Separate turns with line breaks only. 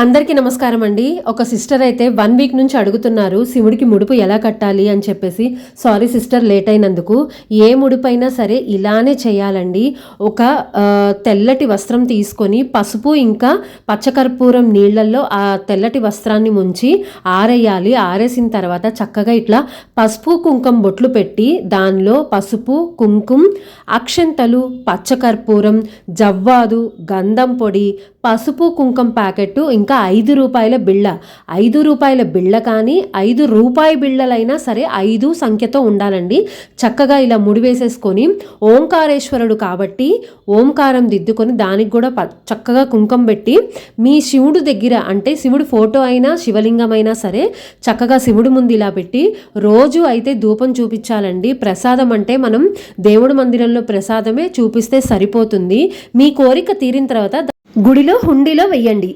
అందరికీ నమస్కారం అండి. ఒక సిస్టర్ అయితే వన్ వీక్ నుంచి అడుగుతున్నారు శివుడికి ముడుపు ఎలా కట్టాలి అని చెప్పేసి. సారీ సిస్టర్ లేట్ అయినందుకు. ఏ ముడుపు అయినా సరే ఇలానే చేయాలండి. ఒక తెల్లటి వస్త్రం తీసుకొని పసుపు ఇంకా పచ్చకర్పూరం నీళ్ళల్లో ఆ తెల్లటి వస్త్రాన్ని ముంచి ఆరేయాలి. ఆరేసిన తర్వాత చక్కగా ఇట్లా పసుపు కుంకుమ బొట్లు పెట్టి దానిలో పసుపు కుంకుమ అక్షంతలు పచ్చకర్పూరం జవ్వాదు గంధం పొడి పసుపు కుంకుమ ప్యాకెట్ ఇంకా ఐదు రూపాయల బిళ్ళ. ఐదు రూపాయల బిళ్ళ కానీ ఐదు రూపాయి బిళ్ళలైనా సరే ఐదు సంఖ్యతో ఉండాలండి. చక్కగా ఇలా ముడివేసేసుకొని ఓంకారేశ్వరుడు కాబట్టి ఓంకారం దిద్దుకొని దానికి కూడా ప- చక్కగా కుంకుమ పెట్టి మీ శివుడు దగ్గర అంటే శివుడు ఫోటో అయినా శివలింగం అయినా సరే చక్కగా శివుడు ముందు ఇలా పెట్టి రోజు అయితే ధూపం చూపించాలండి. ప్రసాదం అంటే మనం దేవుడి మందిరంలో ప్రసాదమే చూపిస్తే సరిపోతుంది. మీ కోరిక తీరిన తర్వాత గుడిలో హుండీలో వెయ్యండి.